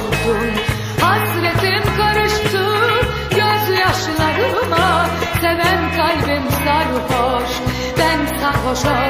sarhoş oldum Hasretim karıştı gözyaşlarıma. Seven kalbim sarhoş ben sarhoş oldum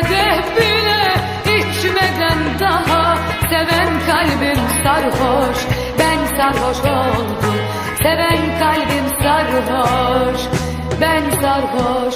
kadeh bile içmeden daha Seven kalbim sarhoş. Ben sarhoş oldum. Seven kalbim sarhoş. Ben sarhoş